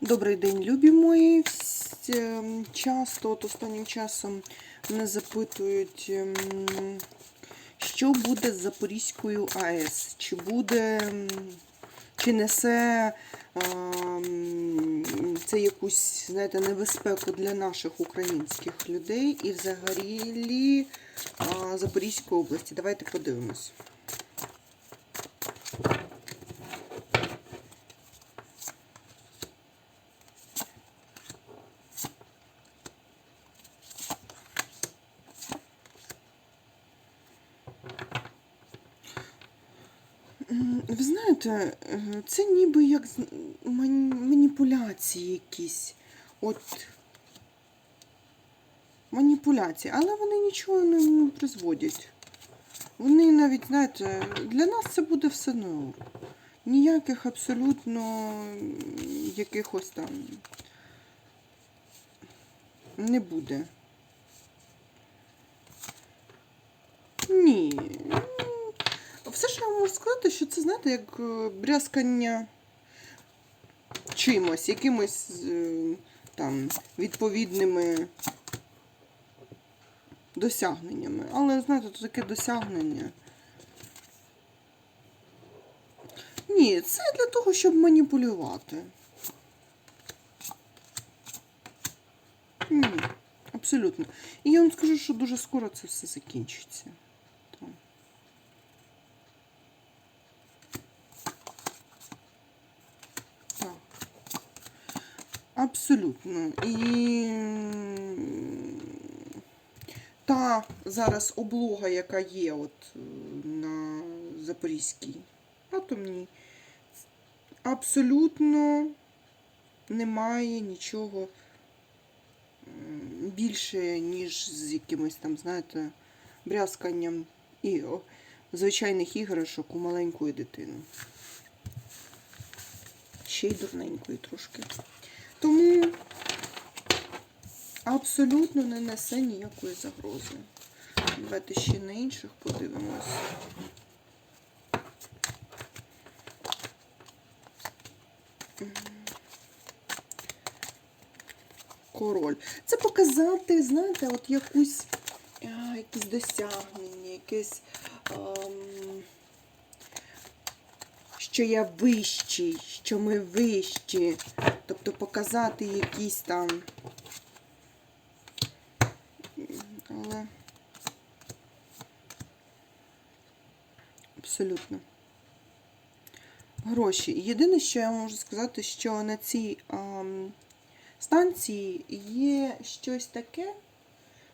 Добрий день, любі мої. Ем, Часто, от останнім часом мене запитують, ем, що буде з Запорізькою АЕС? Чи буде, ем, чи несе це якусь, знаєте, небезпеку для наших українських людей і взагалі Запорізької області? Давайте подивимось. Ви знаєте, е, це ніби як маніпуляції якісь. От маніпуляції, але вони нічого не призводять. Вони навіть, знаєте, для нас це буде все норм. Ніяких абсолютно якихось там не буде. Ні. Все, що я можу сказати, що це, знаєте, як е, брязкання чимось, якимось е, там відповідними досягненнями. Але, знаєте, то таке досягнення. Ні, це для того, щоб маніпулювати. Ні, абсолютно. І я вам скажу, що дуже скоро це все закінчиться. Абсолютно. І та зараз облога, яка є от е, на Запорізькій атомній, абсолютно немає нічого більше, ніж з якимось там, знаєте, брязканням і звичайних іграшок у маленької дитини. Ще й дурненької трошки. Тому абсолютно не несе ніякої загрози. Давайте ще на інших подивимось. Король. Це показати, знаєте, от якусь, а, якісь досягнення, якесь. ем, що я вищий, що ми вищі. Тобто показати якісь там. Але абсолютно. Гроші. Єдине, що я можу сказати, що на цій ам, станції є щось таке,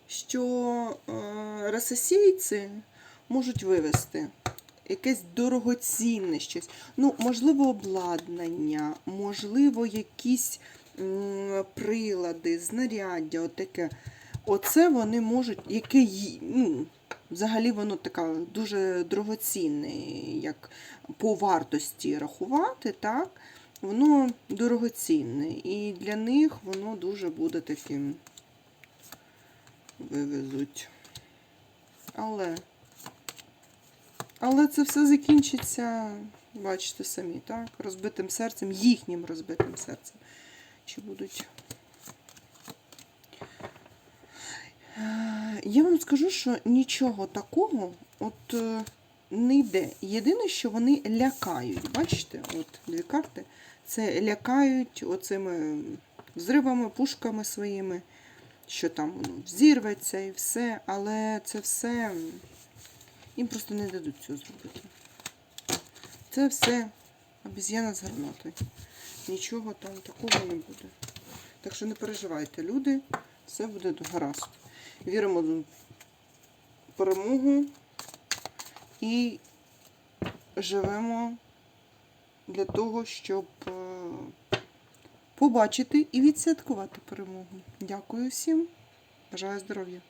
що е, рососійці можуть вивезти якесь дорогоцінне щось. Ну, можливо, обладнання, можливо, якісь м, прилади, знаряддя, отаке. Оце вони можуть, яке ну, взагалі воно така дуже дорогоцінне, як по вартості рахувати, так? Воно дорогоцінне. І для них воно дуже буде таким вивезуть. Але. Але це все закінчиться, бачите самі, так? Розбитим серцем, їхнім розбитим серцем. Чи будуть. Я вам скажу, що нічого такого от е, не йде. Єдине, що вони лякають. Бачите, от дві карти. Це лякають оцими взривами, пушками своїми, що там воно взірветься і все, але це все. Їм просто не дадуть цього зробити. Це все обіз'яна з гранатою. Нічого там такого не буде. Так що не переживайте, люди, все буде гаразд. Віримо в перемогу і живемо для того, щоб е, побачити і відсвяткувати перемогу. Дякую всім. Бажаю здоров'я.